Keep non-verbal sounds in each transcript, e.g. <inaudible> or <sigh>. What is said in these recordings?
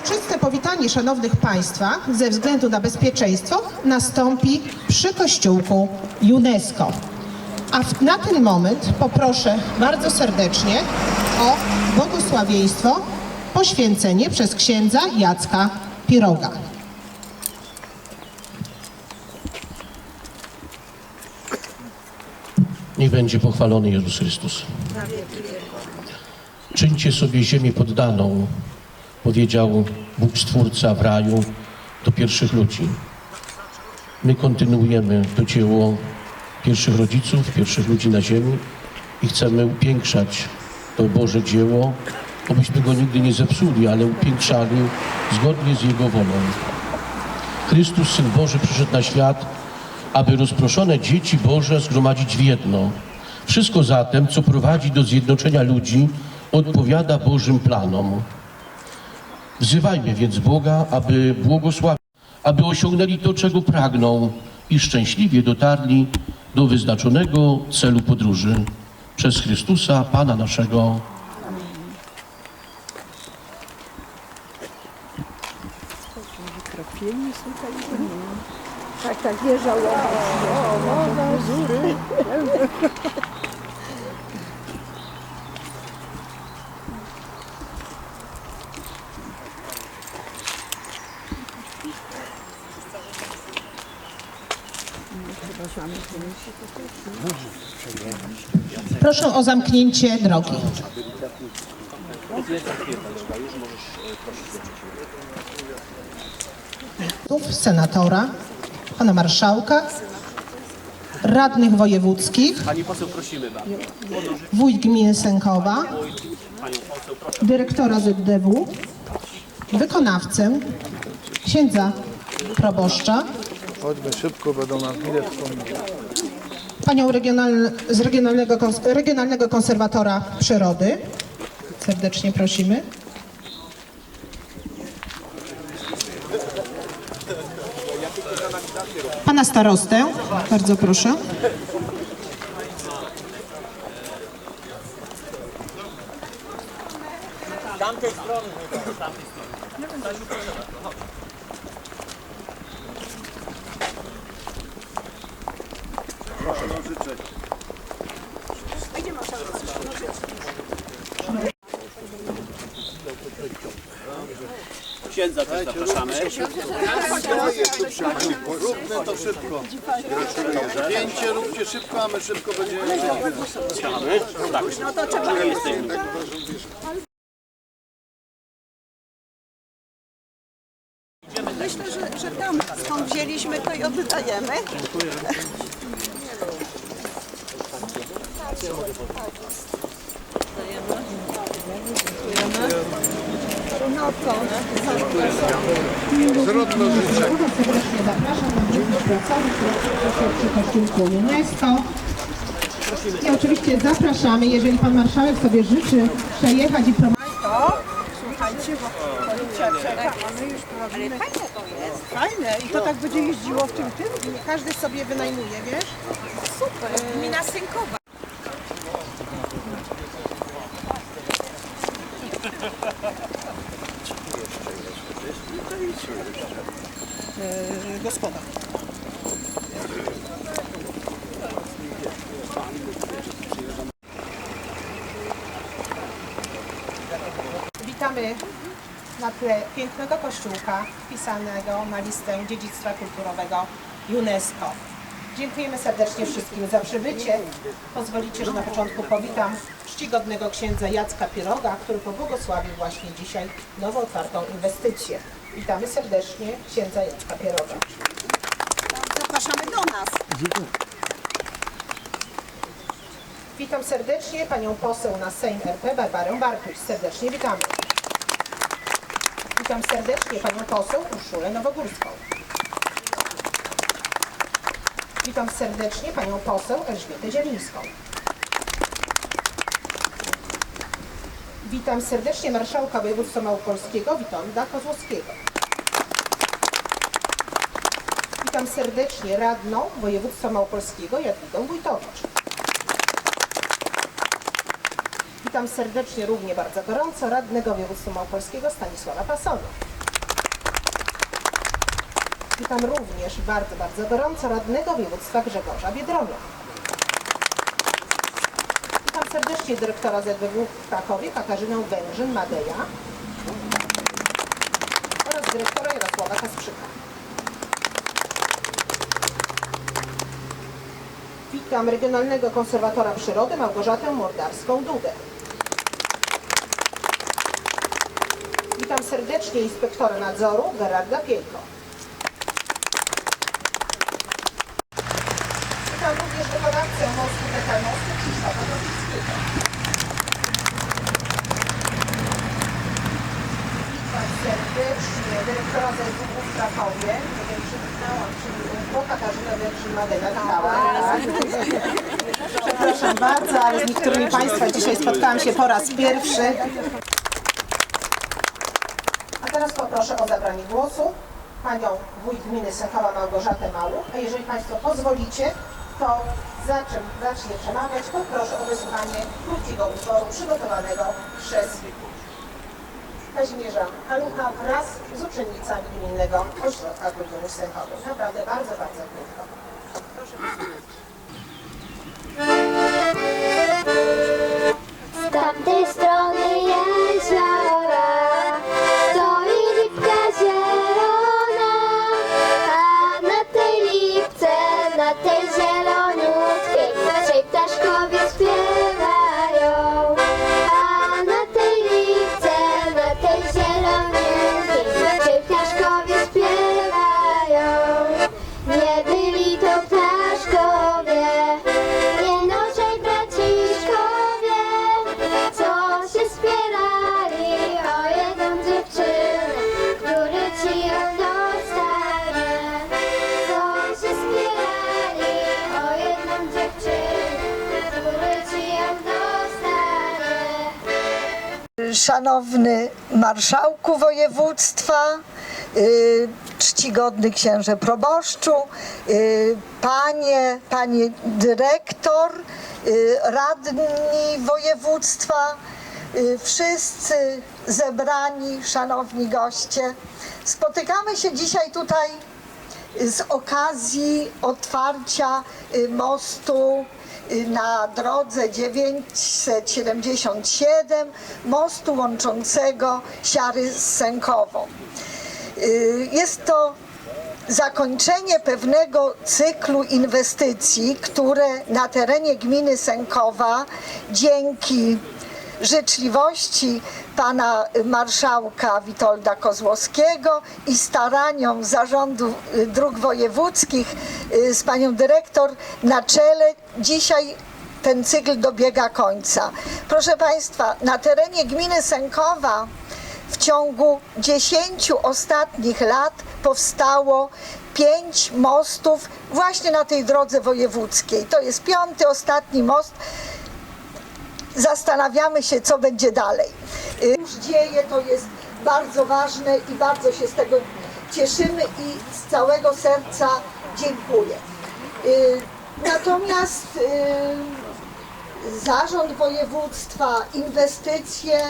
Uroczyste powitanie szanownych Państwa ze względu na bezpieczeństwo nastąpi przy kościółku UNESCO. A w, na ten moment poproszę bardzo serdecznie o błogosławieństwo, poświęcenie przez księdza Jacka Piroga. Niech będzie pochwalony Jezus Chrystus. Czyńcie sobie ziemię poddaną, powiedział Bóg Stwórca w raju do pierwszych ludzi. My kontynuujemy to dzieło pierwszych rodziców, pierwszych ludzi na ziemi i chcemy upiększać to Boże dzieło, abyśmy go nigdy nie zepsuli, ale upiększali zgodnie z Jego wolą. Chrystus, Syn Boży, przyszedł na świat, aby rozproszone dzieci Boże zgromadzić w jedno. Wszystko zatem, co prowadzi do zjednoczenia ludzi, odpowiada Bożym planom. Wzywajmy więc Boga, aby błogosławił, aby osiągnęli to, czego pragną i szczęśliwie dotarli do wyznaczonego celu podróży przez Chrystusa, Pana naszego. Kropienie. Tak, tak, nie żałować. Proszę o zamknięcie drogi. Senatora, pana marszałka, radnych wojewódzkich, Pani poseł prosimy bardzo. wójt gminy Sękowa, dyrektora ZDW, wykonawcę, księdza proboszcza, Chodźmy szybko, będą nam chwilę wspomnieć. Panią regional, z regionalnego, regionalnego konserwatora przyrody. Serdecznie prosimy. Pana starostę, bardzo proszę. Księdza też zapraszamy. Róbmy to szybko. Zdjęcie róbcie szybko, a my szybko będziemy. Tak. No to jesteśmy? Myślę, że, że tam skąd wzięliśmy to i oddajemy. No to Zróbmy życzę. Serdecznie zapraszam na dzień pracownik przy kościółku UNESCO. I oczywiście zapraszamy, jeżeli pan marszałek sobie życzy przejechać i promować. słuchajcie, bo mamy już robimy. Fajne i to tak będzie jeździło w tym tym? Każdy sobie wynajmuje, wiesz? Gmina Synkowa. Gospoda. Witamy na tle pięknego kościółka wpisanego na listę dziedzictwa kulturowego UNESCO. Dziękujemy serdecznie wszystkim za przybycie. Pozwolicie, że na początku powitam czcigodnego księdza Jacka Pieroga, który pobłogosławił właśnie dzisiaj nowo otwartą inwestycję. Witamy serdecznie księdza Jacka Pieroga. Zapraszamy do nas. Witam serdecznie panią poseł na Sejm RP Barbarę Bartuś. Serdecznie witamy. Witam serdecznie panią poseł Urszulę Nowogórską. Witam serdecznie panią poseł Elżbietę Zielińską. Witam serdecznie marszałka województwa małopolskiego Witolda Kozłowskiego. Witam serdecznie radną województwa małopolskiego Jadwigę Wójtowicz. Witam serdecznie, równie bardzo gorąco, radnego województwa małopolskiego Stanisława Pasona. Witam również bardzo, bardzo gorąco radnego województwa Grzegorza Biedronia. Witam serdecznie dyrektora ZBW w Krakowie Katarzynę Węgrzyn-Madeja oraz dyrektora Jarosława Kasprzyka. Witam Regionalnego Konserwatora Przyrody Małgorzatę Mordarską-Dudę. Witam serdecznie inspektora nadzoru Gerarda Piejko. Witam również wykonawcę mostu Dekalmostu Krzysztofa Kowickiego. Witam serdecznie dyrektora ZWU w Krakowie. Nie wiem, czy widziałam, czy bo Katarzynę Węgrzyn-Madena. Przepraszam bardzo, ale z niektórymi Państwa dzisiaj spotkałam się po raz pierwszy. A teraz poproszę o zabranie głosu panią wójt gminy Sękowa Małgorzatę Małuch. A jeżeli Państwo pozwolicie, to zaczę, zacznie przemawiać. Poproszę o wysłuchanie krótkiego utworu przygotowanego przez Kazimierza Halucha wraz z uczennicami Gminnego Ośrodka Kultury Sękowie. Naprawdę bardzo, bardzo krótko. Z tamtej strony Szanowny Marszałku Województwa, y, czcigodny księże proboszczu, y, panie, panie dyrektor, y, radni województwa, wszyscy zebrani, szanowni goście. Spotykamy się dzisiaj tutaj z okazji otwarcia y, mostu y, na drodze 977, mostu łączącego Siary z Sękową. Y, Jest to zakończenie pewnego cyklu inwestycji, które na terenie gminy Sękowa dzięki życzliwości pana marszałka Witolda Kozłowskiego i staraniom zarządu y, dróg wojewódzkich y, z panią dyrektor na czele dzisiaj ten cykl dobiega końca. Proszę Państwa, na terenie gminy Sękowa w ciągu 10 ostatnich lat powstało pięć mostów właśnie na tej drodze wojewódzkiej. To jest piąty, ostatni most. Zastanawiamy się, co będzie dalej. Y, Już dzieje, to jest bardzo ważne i bardzo się z tego cieszymy i z całego serca dziękuję. Y, Natomiast y, zarząd województwa, inwestycje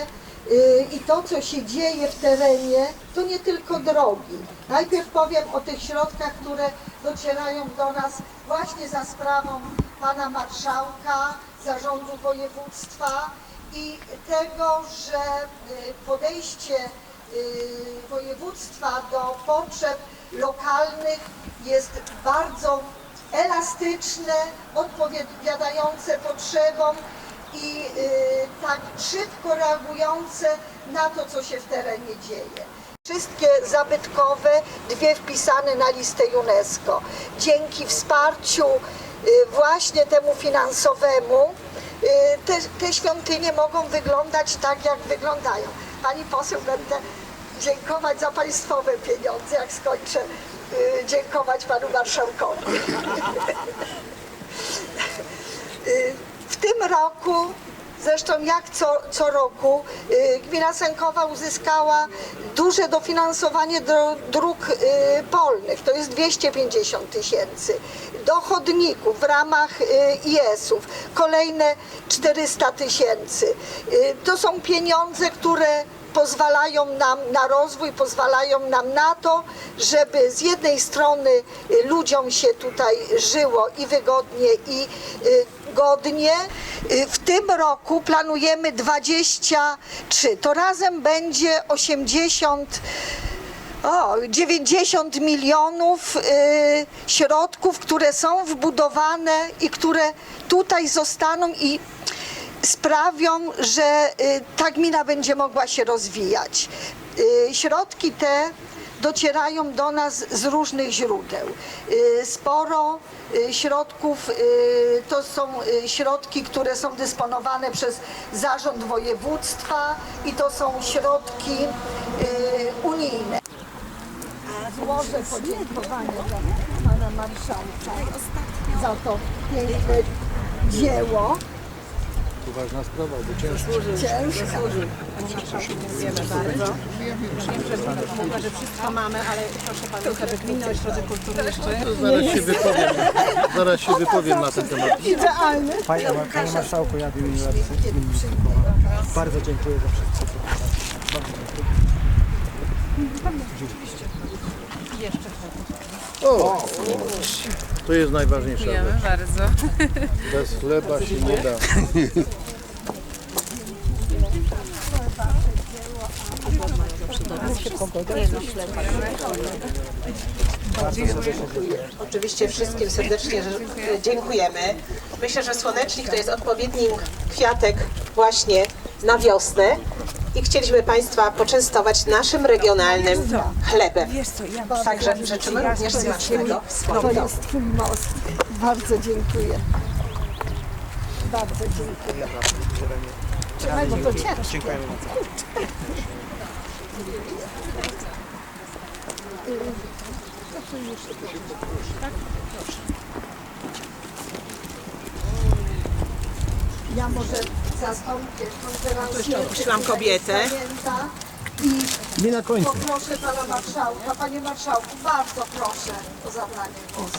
i to, co się dzieje w terenie, to nie tylko drogi. Najpierw powiem o tych środkach, które docierają do nas właśnie za sprawą pana marszałka, zarządu województwa i tego, że y, podejście y, województwa do potrzeb lokalnych jest bardzo elastyczne, odpowiadające potrzebom i y, tak szybko reagujące na to, co się w terenie dzieje. Wszystkie zabytkowe, dwie wpisane na listę UNESCO. Dzięki wsparciu właśnie temu finansowemu y, te, te świątynie mogą wyglądać tak, jak wyglądają. Pani poseł, będę dziękować za państwowe pieniądze, jak skończę y, dziękować panu marszałkowi. <laughs> Y, W tym roku, zresztą jak co, co roku, y, gmina Sękowa uzyskała duże dofinansowanie do dróg y, polnych, to jest 250 tysięcy. Do chodników w ramach y, IS-ów kolejne 400 tysięcy. To są pieniądze, które pozwalają nam na rozwój, pozwalają nam na to, żeby z jednej strony y, ludziom się tutaj żyło i wygodnie, i y, godnie. Y, W tym roku planujemy 23. To razem będzie 80 o, 90 milionów y, środków, które są wbudowane i które tutaj zostaną i sprawią, że y, ta gmina będzie mogła się rozwijać. Y, środki te docierają do nas z różnych źródeł. Y, Sporo środków to są środki, które są dysponowane przez Zarząd Województwa i to są środki unijne. Złożę podziękowania dla pana marszałka za to piękne dzieło. Poważna sprawa, bo ciężko. Ciężka. Dziękujemy bardzo. Wiem, że mówiła, że wszystko mamy, ale proszę pamiętać, że Gminny Ośrodek Kultury jeszcze Zaraz się wypowiem, zaraz się wypowiem na ten temat. Idealny. Panie, panie Marszałku, ja w imieniu Rady bardzo dziękuję za wszystko. Bardzo O, to jest najważniejsza rzecz. bardzo. Bez chleba się nie da. <laughs> Oczywiście wszystkim serdecznie że- dziękujemy. Myślę, że słonecznik to jest odpowiedni kwiatek właśnie na wiosnę i chcieliśmy Państwa poczęstować naszym regionalnym chlebem. Także życzymy również smacznego. Bardzo dziękuję. Bardzo dziękuję. Trzymaj, to. Dziękujemy bardzo. Ja może zastąpię konferencję. opuściłam kobietę. Pamięta I Nie na końcu. poproszę pana marszałka. Panie marszałku, bardzo proszę o zabranie głosu.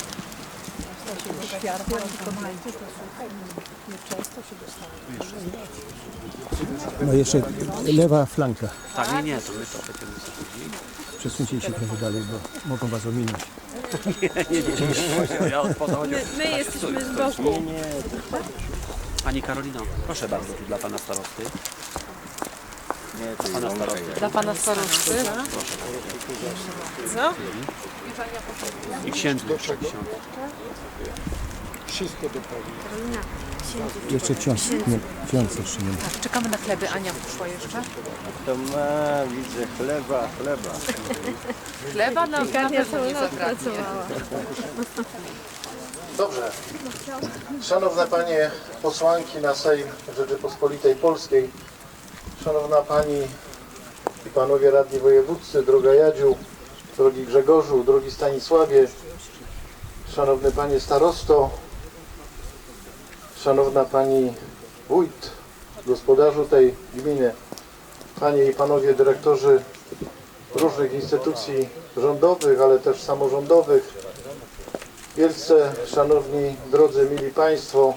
No jeszcze lewa flanka. Tak, nie, nie, to my to będziemy sobie. Przesuńcie się trochę dalej, bo mogą was ominąć. Nie, nie, nie, nie, ja chodziłem. My jesteśmy z boku. Pani Karolino, proszę bardzo, tu dla Pana Starosty. Dla Pana Starosty. Dla pana starosty. Co? I księdzu. Wszystko doprawi. Jeszcze ksiądz. Nie, ksiądz jeszcze nie ma. Tak, czekamy na chleby. Ania przyszła jeszcze. To ma, widzę chleba, chleba. Chleba nam na pewno nie zabraknie. Dobrze. Szanowne Panie posłanki na Sejm Rzeczypospolitej Polskiej, Szanowna Pani i Panowie Radni Wojewódzcy, droga Jadziu, drogi Grzegorzu, drogi Stanisławie, Szanowny Panie Starosto, Szanowna Pani Wójt, gospodarzu tej gminy, Panie i Panowie Dyrektorzy różnych instytucji rządowych, ale też samorządowych, Wielce szanowni, drodzy, mili Państwo,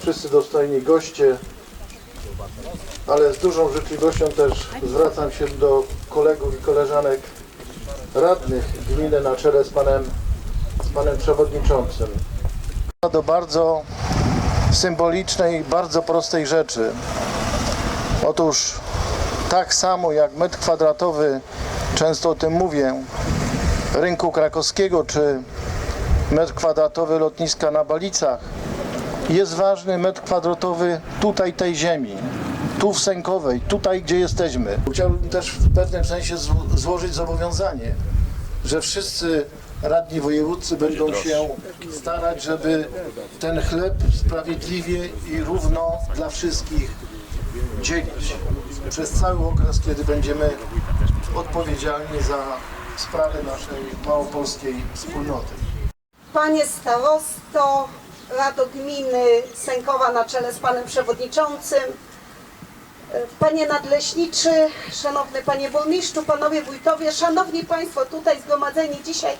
wszyscy dostojni goście, ale z dużą życzliwością też zwracam się do kolegów i koleżanek radnych gminy na czele z panem, z panem przewodniczącym. Do bardzo symbolicznej, bardzo prostej rzeczy. Otóż tak samo jak metr kwadratowy, często o tym mówię, rynku krakowskiego czy metr kwadratowy lotniska na Balicach, jest ważny metr kwadratowy tutaj tej ziemi, tu w Sękowej, tutaj gdzie jesteśmy. Chciałbym też w pewnym sensie zł- złożyć zobowiązanie, że wszyscy radni wojewódzcy będą się starać, żeby ten chleb sprawiedliwie i równo dla wszystkich dzielić przez cały okres, kiedy będziemy odpowiedzialni za sprawy naszej małopolskiej wspólnoty. Panie starosto, Rado Gminy Sękowa na czele z panem przewodniczącym, panie nadleśniczy, szanowny panie burmistrzu, panowie wójtowie, szanowni państwo tutaj zgromadzeni dzisiaj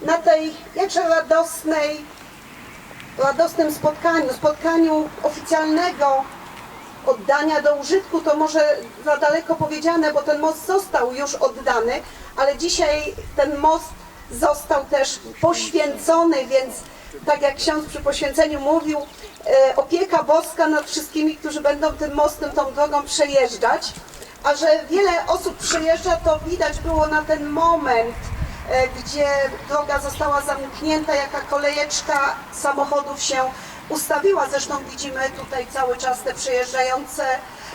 na tej jakże radosnej, radosnym spotkaniu, spotkaniu oficjalnego oddania do użytku, to może za daleko powiedziane, bo ten most został już oddany, ale dzisiaj ten most został też poświęcony, więc tak jak ksiądz przy poświęceniu mówił, e, opieka boska nad wszystkimi, którzy będą tym mostem, tą drogą przejeżdżać. A że wiele osób przejeżdża, to widać było na ten moment, e, gdzie droga została zamknięta, jaka kolejeczka samochodów się ustawiła. Zresztą widzimy tutaj cały czas te przejeżdżające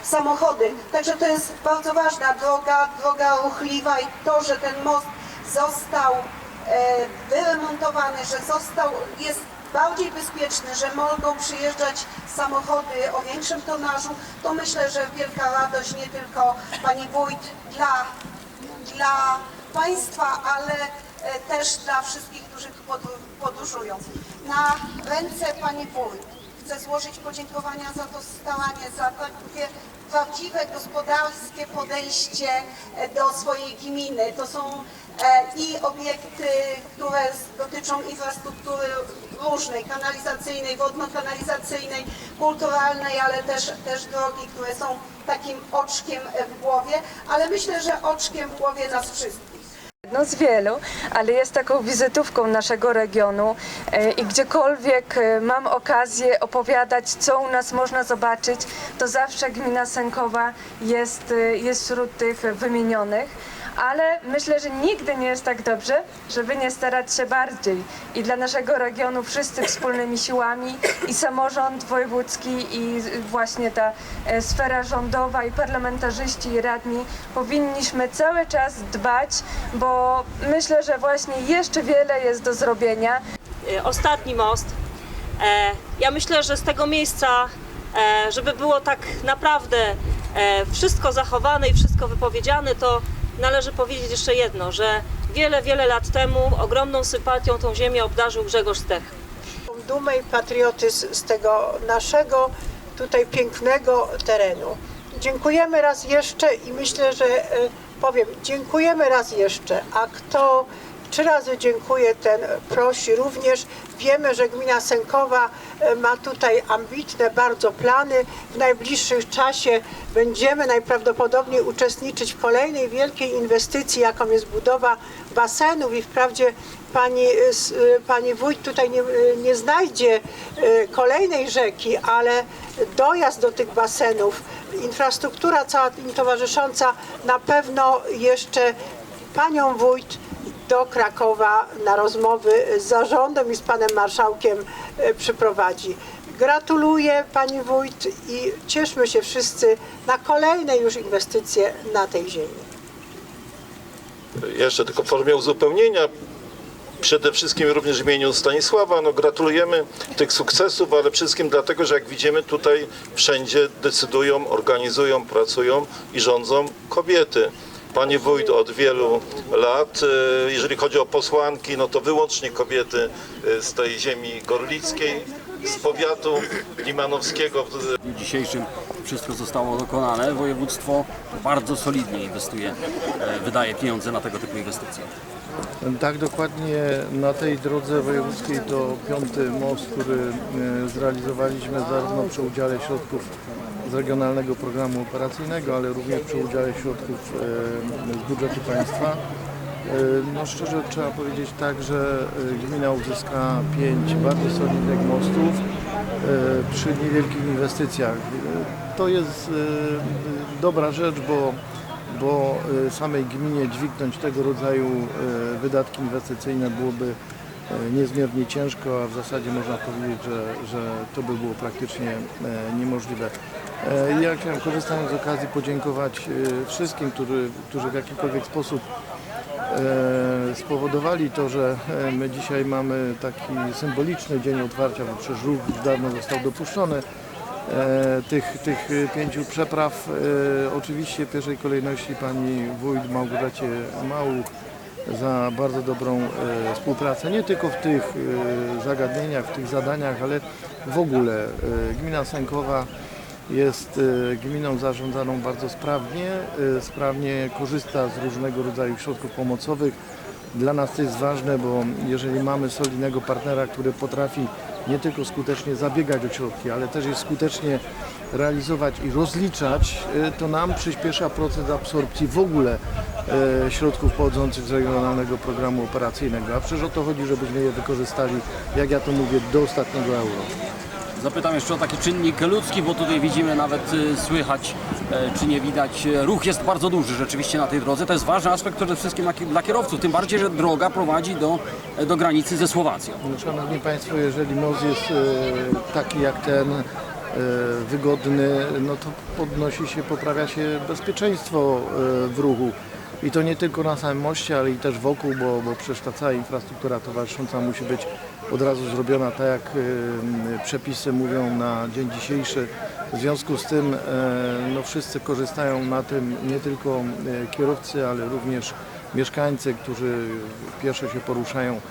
samochody. Także to jest bardzo ważna droga, droga ruchliwa i to, że ten most został wyremontowany, że został, jest bardziej bezpieczny, że mogą przyjeżdżać samochody o większym tonażu, to myślę, że wielka radość nie tylko Pani Wójt dla, dla Państwa, ale e, też dla wszystkich, którzy tu podróżują. Na ręce Pani Wójt chcę złożyć podziękowania za to staranie, za takie prawdziwe gospodarskie podejście e, do swojej gminy. To są e, i obiekty, które dotyczą infrastruktury różnej, kanalizacyjnej, wodno-kanalizacyjnej, kulturalnej, ale też, też drogi, które są takim oczkiem w głowie, ale myślę, że oczkiem w głowie nas wszystkich. Jedną z wielu, ale jest taką wizytówką naszego regionu e, i gdziekolwiek e, mam okazję opowiadać, co u nas można zobaczyć, to zawsze gmina Sękowa jest, e, jest wśród tych wymienionych. Ale myślę, że nigdy nie jest tak dobrze, żeby nie starać się bardziej. I dla naszego regionu wszyscy wspólnymi siłami i samorząd wojewódzki i właśnie ta e, sfera rządowa i parlamentarzyści i radni powinniśmy cały czas dbać, bo myślę, że właśnie jeszcze wiele jest do zrobienia. y, ostatni most. E, Ja myślę, że z tego miejsca, e, żeby było tak naprawdę e, wszystko zachowane i wszystko wypowiedziane, to należy powiedzieć jeszcze jedno, że wiele, wiele lat temu ogromną sympatią tą ziemię obdarzył Grzegorz Stech. dumę i patriotyzm z tego naszego tutaj pięknego terenu. Dziękujemy raz jeszcze i myślę, że e, powiem, dziękujemy raz jeszcze, a kto trzy razy dziękuję, ten prosi również. Wiemy, że gmina Sękowa e, ma tutaj ambitne bardzo plany. W najbliższym czasie będziemy najprawdopodobniej uczestniczyć w kolejnej wielkiej inwestycji, jaką jest budowa basenów i wprawdzie pani, s- y, pani wójt tutaj nie, nie znajdzie kolejnej rzeki, ale dojazd do tych basenów, infrastruktura cała im towarzysząca na pewno jeszcze panią wójt do Krakowa na rozmowy z zarządem i z panem marszałkiem y, przyprowadzi. Gratuluję pani wójt i cieszmy się wszyscy na kolejne już inwestycje na tej ziemi. Jeszcze tylko w formie uzupełnienia. Przede wszystkim również w imieniu Stanisława, no gratulujemy tych sukcesów, ale wszystkim dlatego, że jak widzimy tutaj wszędzie decydują, organizują, pracują i rządzą kobiety. Pani wójt od wielu lat, e, jeżeli chodzi o posłanki, no to wyłącznie kobiety e, z tej ziemi gorlickiej, z powiatu limanowskiego. W dniu dzisiejszym wszystko zostało dokonane. Województwo bardzo solidnie inwestuje, e, wydaje pieniądze na tego typu inwestycje. Tak, dokładnie na tej drodze wojewódzkiej to piąty most, który e, zrealizowaliśmy zarówno przy udziale środków z Regionalnego Programu Operacyjnego, ale również przy udziale środków z budżetu państwa. No szczerze trzeba powiedzieć tak, że e, gmina uzyska pięć bardzo solidnych mostów e, przy niewielkich inwestycjach. E, To jest dobra rzecz, bo bo samej gminie dźwignąć tego rodzaju wydatki inwestycyjne byłoby niezmiernie ciężko, a w zasadzie można powiedzieć, że, że to by było praktycznie e, niemożliwe. E, Ja chciałem korzystając z okazji podziękować wszystkim, którzy, którzy w jakikolwiek sposób e, e, spowodowali to, że e, my dzisiaj mamy taki symboliczny dzień otwarcia, bo przecież ruch dawno został dopuszczony e, tych, tych e, pięciu przepraw. E, Oczywiście w pierwszej kolejności pani wójt Małgorzacie Małuch za bardzo dobrą e, współpracę, nie tylko w tych e, zagadnieniach, w tych zadaniach, ale w ogóle. E, Gmina Sękowa jest gminą zarządzaną bardzo sprawnie, sprawnie korzysta z różnego rodzaju środków pomocowych. Dla nas to jest ważne, bo jeżeli mamy solidnego partnera, który potrafi nie tylko skutecznie zabiegać o środki, ale też je skutecznie realizować i rozliczać, to nam przyspiesza proces absorpcji w ogóle środków pochodzących z Regionalnego Programu Operacyjnego. A przecież o to chodzi, żebyśmy je wykorzystali, jak ja to mówię, do ostatniego euro. Zapytam jeszcze o taki czynnik ludzki, bo tutaj widzimy nawet y, słychać, e, czy nie widać. e, Ruch jest bardzo duży rzeczywiście na tej drodze. To jest ważny aspekt przede wszystkim dla, ki- dla kierowców, tym bardziej, że droga prowadzi do, e, do granicy ze Słowacją. No, Szanowni Państwo, jeżeli most jest e, taki jak ten, e, wygodny, no to podnosi się, poprawia się bezpieczeństwo e, w ruchu. I to nie tylko na samym moście, ale i też wokół, bo, bo przecież ta cała infrastruktura towarzysząca musi być od razu zrobiona tak, jak przepisy mówią na dzień dzisiejszy. W związku z tym e, no, wszyscy korzystają na tym, nie tylko e, kierowcy, ale również mieszkańcy, którzy pieszo się poruszają.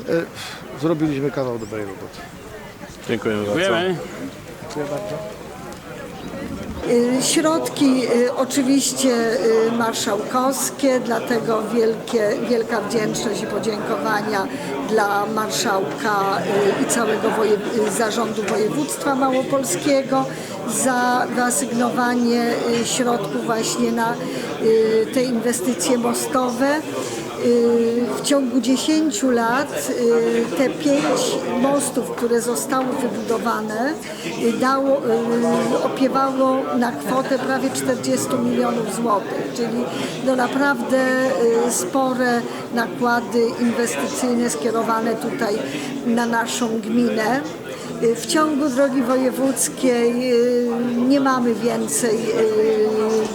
E, Zrobiliśmy kawał dobrej roboty. Dziękujemy bardzo. Dziękuję bardzo. Y, Środki y, oczywiście y, marszałkowskie, dlatego wielkie, wielka wdzięczność i podziękowania dla marszałka i całego woje, zarządu województwa małopolskiego za wyasygnowanie środków właśnie na te inwestycje mostowe. W ciągu 10 lat y, te pięć mostów, które zostały wybudowane, y, dało, y, opiewało na kwotę prawie 40 milionów złotych, czyli no naprawdę spore nakłady inwestycyjne skierowane tutaj na naszą gminę. W ciągu drogi wojewódzkiej nie mamy więcej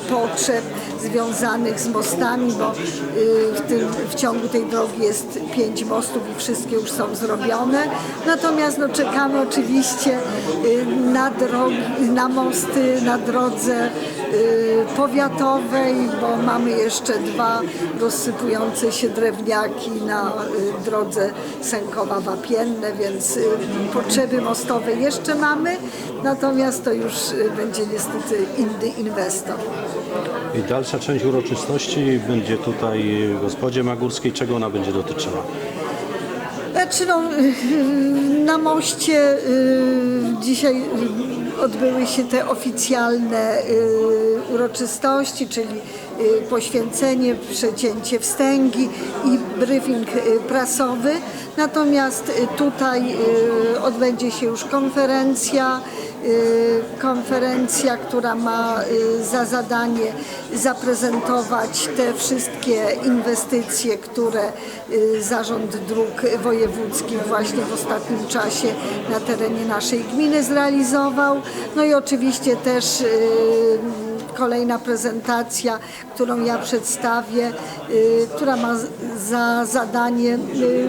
potrzeb związanych z mostami, bo y, w, tym, w ciągu tej drogi jest pięć mostów i wszystkie już są zrobione. Natomiast no, czekamy oczywiście y, na drogi, na mosty na drodze y, powiatowej, bo mamy jeszcze dwa rozsypujące się drewniaki na drodze Sękowa-Wapienne, więc potrzeby mostowe jeszcze mamy, natomiast to już będzie niestety inny inwestor. I dalsza część uroczystości będzie tutaj w Gospodzie Magórskiej. Czego ona będzie dotyczyła? Znaczy no, <laughs> na moście y, dzisiaj odbyły się te oficjalne y, uroczystości, czyli y, poświęcenie, przecięcie wstęgi i briefing prasowy. Natomiast tutaj odbędzie się już konferencja, konferencja, która ma y, za zadanie zaprezentować te wszystkie inwestycje, które y, Zarząd Dróg Wojewódzkich właśnie w ostatnim czasie na terenie naszej gminy zrealizował. No i oczywiście też y, kolejna prezentacja, którą ja przedstawię, y, która ma za zadanie y,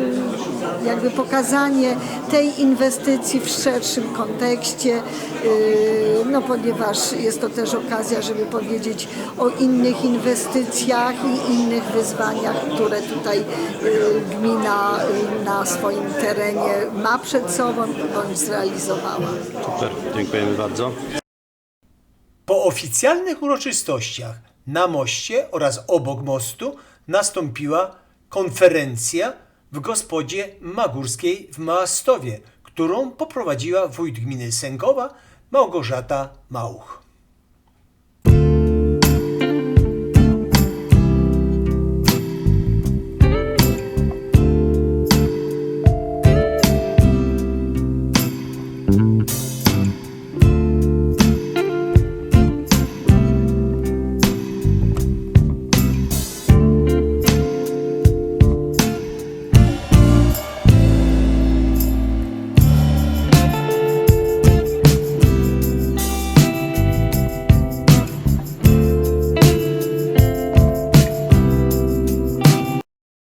jakby pokazanie tej inwestycji w szerszym kontekście, y, no ponieważ jest to też okazja, żeby powiedzieć o innych inwestycjach i innych wyzwaniach, które tutaj gmina na swoim terenie ma przed sobą bądź zrealizowała. Super, dziękujemy bardzo. Po oficjalnych uroczystościach na moście oraz obok mostu nastąpiła konferencja w gospodzie Magórskiej w Małastowie, którą poprowadziła wójt gminy Sękowa Małgorzata Mauch.